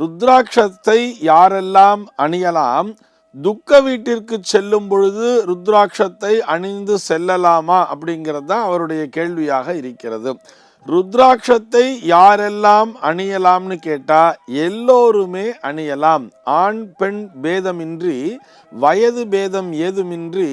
ருத்ராட்சத்தை யாரெல்லாம் அணியலாம்? துக்க வீட்டிற்கு செல்லும் பொழுது ருத்ராட்சத்தை அணிந்து செல்லலாமா? அப்படிங்கிறது தான் அவருடைய கேள்வியாக இருக்கிறது. ருத்ராட்சத்தை யாரெல்லாம் அணியலாம்னு கேட்டால் எல்லோருமே அணியலாம். ஆண் பெண் பேதமின்றி வயது பேதம் ஏதுமின்றி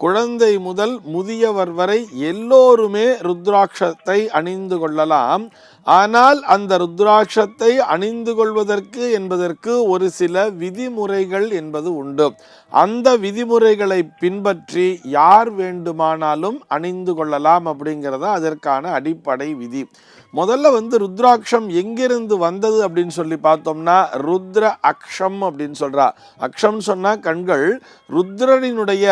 குழந்தை முதல் முதியவர் வரை எல்லோருமே ருத்ராட்சத்தை அணிந்து கொள்ளலாம். ஆனால் அந்த ருத்ராட்சத்தை அணிந்து கொள்வதற்கு என்பதற்கு ஒரு சில விதிமுறைகள் என்பது உண்டு. அந்த விதிமுறைகளை பின்பற்றி யார் வேண்டுமானாலும் அணிந்து கொள்ளலாம் அப்படிங்கிறத அதற்கான அடிப்படை விதி. முதல்ல வந்து ருத்ராட்சம் எங்கிருந்து வந்தது அப்படின்னு சொல்லி பார்த்தோம்னா ருத்ர அக்ஷம் அப்படின்னு சொல்கிறா அக்ஷம் சொன்னால் கண்கள் ருத்ரனினுடைய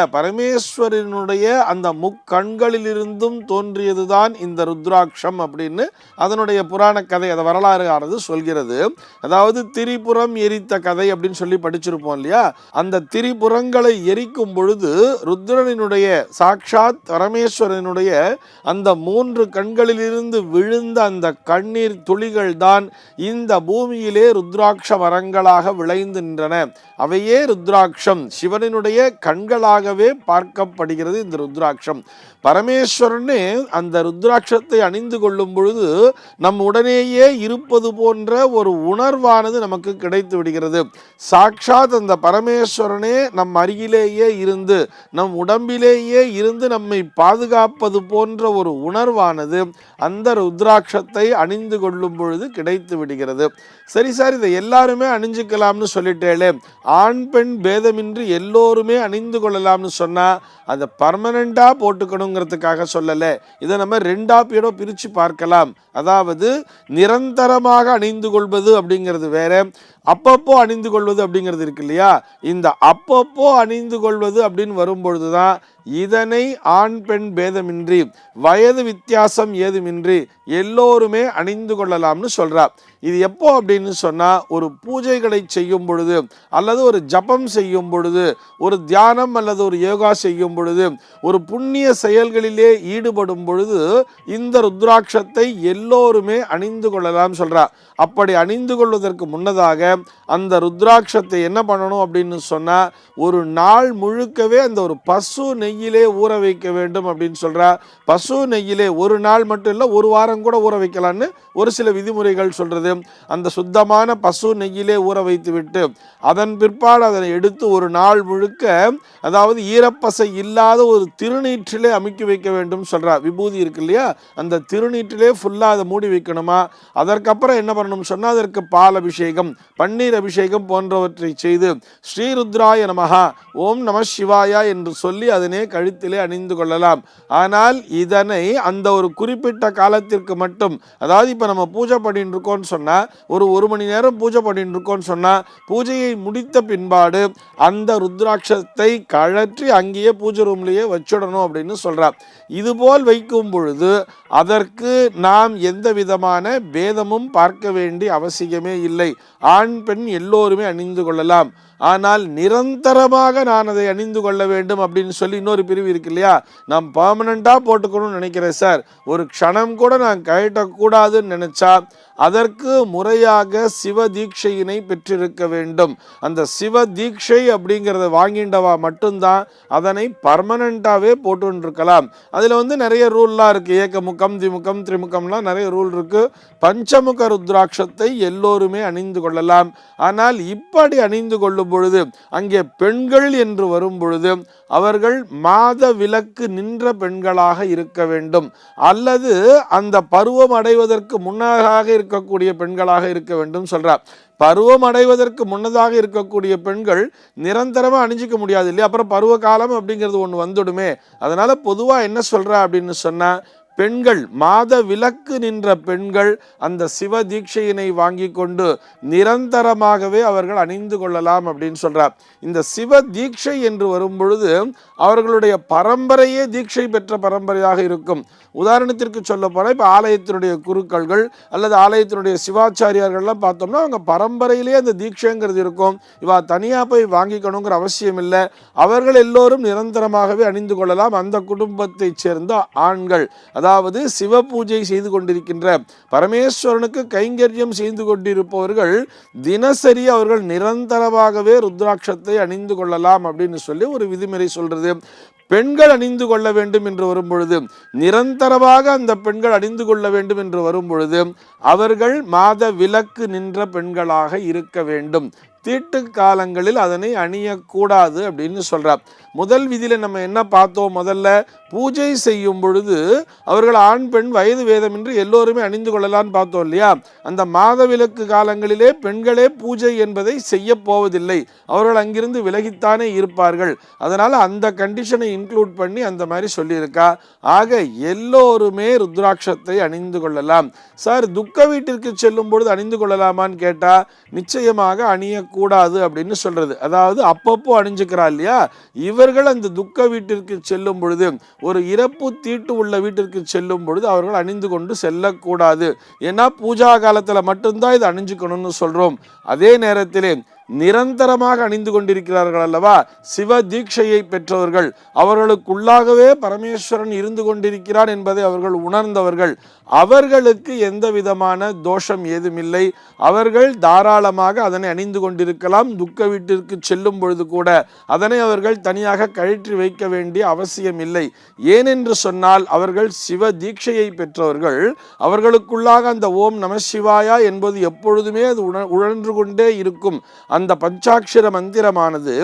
பரமேஸ்வரனுடைய அந்த முக்கண்களிலிருந்தும் தோன்றியதுதான் இந்த ருத்ராட்சம் அப்படின்னு அதனுடைய புராண கதை அதை வரலாறு ஆனது சொல்கிறது. அதாவது திரிபுரம் எரித்த கதை அப்படின்னு சொல்லி படிச்சிருப்போம் இல்லையா? அந்த திரிபுரங்களை எரிக்கும் பொழுது ருத்ரனினுடைய சாட்சாத் பரமேஸ்வரனுடைய அந்த மூன்று கண்களிலிருந்து விழுந்த அந்த கண்ணீர் துளிகள் தான் இந்த பூமியிலே ருத்ராட்ச மரங்களாக விளைந்து நின்றன. அவையே ருத்ராட்சம். சிவனினுடைய கண்களாகவே பார்க்க பார்க்கப்படுகிறது இந்த ருத்ராட்சம். பரமேஸ்வரனே அந்த ருத்ராட்சத்தை அணிந்து கொள்ளும் பொழுது நம் உடனேயே இருப்பது போன்ற ஒரு உணர்வானது நமக்கு கிடைத்து விடுகிறது. சாட்சாத் அந்த பரமேஸ்வரனே நம் அருகிலேயே இருந்து நம் உடம்பிலேயே இருந்து நம்மை பாதுகாப்பது போன்ற ஒரு உணர்வானது அந்த ருத்ராட்சத்தை அணிந்து கொள்ளும் பொழுது கிடைத்து விடுகிறது. சரி சார் இதை எல்லாருமே அணிஞ்சுக்கலாம்னு சொல்லிட்டேளே. ஆண் பெண் பேதமின்றி எல்லோருமே அணிந்து கொள்ளலாம்னு சொன்னா அதை பர்மனண்டா போட்டுக்கணுங்கிறதுக்காக சொல்லலை. இதை நம்ம ரெண்டா பேரும் பிரித்து பார்க்கலாம். அதாவது நிரந்தரமாக அணிந்து கொள்வது அப்படிங்கிறது வேற. அப்பப்போ அணிந்து கொள்வது அப்படிங்கிறது இருக்கு இல்லையா? இந்த அப்பப்போ அணிந்து கொள்வது அப்படின்னு வரும்பொழுது தான் இதனை ஆண் பெண் பேதமின்றி வயது வித்தியாசம் ஏதுமின்றி எல்லோருமே அணிந்து கொள்ளலாம்னு சொல்கிறார் இது எப்போ அப்படின்னு சொன்னால் ஒரு பூஜைகளை செய்யும் பொழுது அல்லது ஒரு ஜபம் செய்யும் பொழுது ஒரு தியானம் அல்லது ஒரு யோகா செய்யும் பொழுது ஒரு புண்ணிய செயல்களிலே ஈடுபடும் பொழுது இந்த ருத்ராட்சத்தை எல்லோருமே அணிந்து கொள்ளலாம் சொல்கிறார் அப்படி அணிந்து கொள்வதற்கு முன்னதாக அந்த ருத்ராட்சத்தை என்ன பண்ணணும் அப்படின்னு சொன்னா ஒரு நாள் முழுக்கவே அந்த ஒரு பசு நெய்யிலே ஊற வைக்க வேண்டும் அப்படின்னு சொல்றா. பசு நெய்யிலே ஒரு நாள் மட்டும் இல்லை ஒரு வாரம் கூட ஊற வைக்கலான்னு ஒரு சில விதிமுறைகள் சொல்றது. அந்த சுத்தமான பசு நெய்யிலே ஊற வைத்து விட்டு அதன் பிற்பாடு அதனை எடுத்து ஒரு நாள் முழுக்க அதாவது ஈரப்பசை இல்லாத ஒரு திருநீற்றிலே அமுக்கி வைக்க வேண்டும் சொல்றா. விபூதி இருக்கு இல்லையா? அந்த திருநீற்றிலே ஃபுல்லா அதை மூடி வைக்கணுமா? அதற்கப்புறம் என்ன பண்ணணும்னு சொன்னா அதற்கு பால் அபிஷேகம். பன்னீர் அபிஷேகம் போன்றவற்றை செய்து ஸ்ரீருத்ராய நமஹா ஓம் நம சிவாயா என்று சொல்லி அதனை கழுத்திலே அணிந்து கொள்ளலாம். ஆனால் இதனை அந்த ஒரு குறிப்பிட்ட காலத்திற்கு மட்டும் அதாவது இப்போ நம்ம பூஜை பண்ணிட்டு இருக்கோம்னு சொன்னால் ஒரு ஒரு மணி நேரம் பூஜை பண்ணிட்டு இருக்கோம்னு சொன்னால் பூஜையை முடித்த பின்பாடு அந்த ருத்ராட்சத்தை கழற்றி அங்கேயே பூஜை ரூம்லேயே வச்சிடணும் அப்படின்னு சொல்கிறார் இதுபோல் வைக்கும் பொழுது அதற்கு நாம் எந்த விதமான பேதமும் பார்க்க வேண்டிய அவசியமே இல்லை. ஆண் பெண் எல்லோருமே அணிந்து கொள்ளலாம். ஆனால் நிரந்தரமாக நான் அதை அணிந்து கொள்ள வேண்டும் அப்படின்னு சொல்லி இன்னொரு பிரிவு இருக்கு இல்லையா? நான் பர்மனண்ட்டாக போட்டுக்கணும்னு நினைக்கிறேன் சார் ஒரு க்ஷணம் கூட நான் கழட்டக்கூடாதுன்னு நினச்சா அதற்கு முறையாக சிவ தீட்சையினை பெற்றிருக்க வேண்டும். அந்த சிவ தீட்சை அப்படிங்கிறத வாங்கிண்டவா மட்டும்தான் அதனை பர்மனண்ட்டாகவே போட்டுருக்கலாம் அதில் வந்து நிறைய ரூல்லாம் இருக்குது ஏக திமுகம் திரிமுகம்லாம் நிறைய ரூல் இருக்குது பஞ்சமுக ருத்ராட்சத்தை எல்லோருமே அணிந்து கொள்ளலாம். ஆனால் இப்படி அணிந்து கொள்ளும் பொழுது அங்கே பெண்கள் என்று வரும் பொழுது அவர்கள் மாத விலக்கு நின்ற பெண்களாக இருக்க வேண்டும். அல்லது அந்த பருவம் அடைவதற்கு முன்னதாக இருக்கக்கூடிய பெண்களாக இருக்க வேண்டும் சொல்றார். பருவம் அடைவதற்கு முன்னதாக இருக்கக்கூடிய பெண்கள் நிரந்தரமாக அணிஞ்சிக்க முடியாது இல்லையா? அப்புறம் பருவ காலம் அப்படிங்கிறது ஒன்று வந்துடுமே. அதனால் பொதுவாக என்ன சொல்கிறா அப்படின்னு சொன்னால் பெண்கள் மாத விலக்கு நின்ற பெண்கள் அந்த சிவ தீட்சையினை வாங்கி கொண்டு நிரந்தரமாகவே அவர்கள் அணிந்து கொள்ளலாம் அப்படின்னு சொல்கிறார் இந்த சிவ தீட்சை என்று வரும் பொழுது அவர்களுடைய பரம்பரையே தீட்சை பெற்ற பரம்பரையாக இருக்கும். உதாரணத்திற்கு சொல்ல போனால் இப்போ ஆலயத்தினுடைய குருக்கள்கள் அல்லது ஆலயத்தினுடைய சிவாச்சாரியார்கள்லாம் பார்த்தோம்னா அவங்க பரம்பரையிலேயே அந்த தீட்சைங்கிறது இருக்கும். இவா தனியாக போய் வாங்கிக்கணுங்கிற அவசியம் இல்லை. அவர்கள் எல்லோரும் நிரந்தரமாகவே அணிந்து கொள்ளலாம். அந்த குடும்பத்தைச் சேர்ந்த ஆண்கள் அதாவது சிவ பூஜை செய்து கொண்டிருக்கின்ற பரமேஸ்வரனுக்கு கைங்கரியம் செய்து கொண்டிருப்பவர்கள் தினசரி அவர்கள் நிரந்தரமாகவே ருத்ராட்சத்தை அணிந்து கொள்ளலாம் அப்படின்னு சொல்லி ஒரு விதிமுறை சொல்றது. பெண்கள் அணிந்து கொள்ள வேண்டும் என்று வரும்பொழுது நிரந்தரமாக அந்த பெண்கள் அணிந்து கொள்ள வேண்டும் என்று வரும்பொழுது அவர்கள் மாத விலக்கு நின்ற பெண்களாக இருக்க வேண்டும். தீட்டு காலங்களில் அதனை அணியக்கூடாது அப்படின்னு சொல்கிறார் முதல் விதியில் நம்ம என்ன பார்த்தோம்? முதல்ல பூஜை செய்யும் பொழுது அவர்கள் ஆண் பெண் வயது வேதமின்றி எல்லோருமே அணிந்து கொள்ளலாம்னு பார்த்தோம் இல்லையா? அந்த மாதவிலக்கு காலங்களிலே பெண்களே பூஜை என்பதை செய்ய போவதில்லை. அவர்கள் அங்கிருந்து விலகித்தானே இருப்பார்கள். அதனால் அந்த கண்டிஷனை இன்க்ளூட் பண்ணி அந்த மாதிரி சொல்லியிருக்கா. ஆக எல்லோருமே ருத்ராட்சத்தை அணிந்து கொள்ளலாம். சார் துக்க வீட்டிற்கு செல்லும் பொழுது அணிந்து கொள்ளலாமான்னு கேட்டால் நிச்சயமாக அணியக்கூடாது. கூடாது அப்படின்னு சொல்கிறது அதாவது அப்பப்போ அணிஞ்சுக்கிறா இல்லையா? இவர்கள் அந்த துக்க வீட்டிற்கு செல்லும் பொழுது ஒரு இறப்பு தீட்டு உள்ள வீட்டிற்கு செல்லும் பொழுது அவர்கள் அணிந்து கொண்டு செல்லக்கூடாது. ஏன்னா பூஜா காலத்தில் மட்டும்தான் இதை அணிஞ்சுக்கணும்னு சொல்கிறோம் அதே நேரத்திலே நிரந்தரமாக அணிந்து கொண்டிருக்கிறார்கள் அல்லவா? சிவ தீட்சையை பெற்றவர்கள். அவர்களுக்குள்ளாகவே பரமேஸ்வரன் இருந்து கொண்டிருக்கிறான் என்பதை அவர்கள் உணர்ந்தவர்கள். அவர்களுக்கு எந்த விதமான தோஷம் ஏதுமில்லை. அவர்கள் தாராளமாக அதனை அணிந்து கொண்டிருக்கலாம். துக்க வீட்டிற்கு செல்லும் பொழுது கூட அதனை அவர்கள் தனியாக கழற்றி வைக்க வேண்டிய அவசியம் இல்லை ஏனென்று சொன்னால் அவர்கள் சிவ தீட்சையை பெற்றவர்கள். அவர்களுக்குள்ளாக அந்த ஓம் நம சிவாயா என்பது எப்பொழுதுமே அது உண உழன்று கொண்டே இருக்கும். அந்த பஞ்சாட்சர மந்திரமானது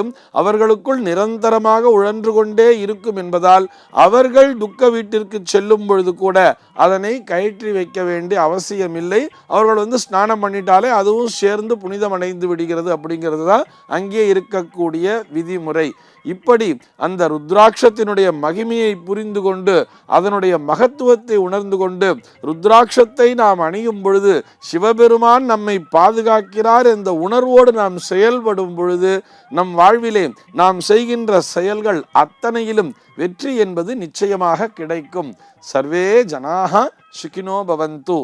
அவர்களுக்குள் நிரந்தரமாக உழன்று கொண்டே இருக்கும் என்பதால் அவர்கள் துக்க வீட்டிற்கு செல்லும் பொழுது கூட அதனை கயற்றி வைக்க வேண்டிய அவசியமில்லை. அவர்கள் வந்து ஸ்நானம் பண்ணிட்டாலே அதுவும் சேர்ந்து புனிதமடைந்து விடுகிறது அப்படிங்கிறது தான் அங்கே இருக்கக்கூடிய விதிமுறை. இப்படி அந்த ருத்ராட்சத்தினுடைய மகிமையை புரிந்து கொண்டு அதனுடைய மகத்துவத்தை உணர்ந்து கொண்டு ருத்ராட்சத்தை நாம் அணியும் பொழுது சிவபெருமான் நம்மை பாதுகாக்கிறார் என்ற உணர்வோடு நாம் செயல்படும் பொழுது நம் வாழ்விலே நாம் செய்கின்ற செயல்கள் அத்தனையிலும் வெற்றி என்பது நிச்சயமாக கிடைக்கும். சர்வே ஜனாக சுகினோ பவந்து.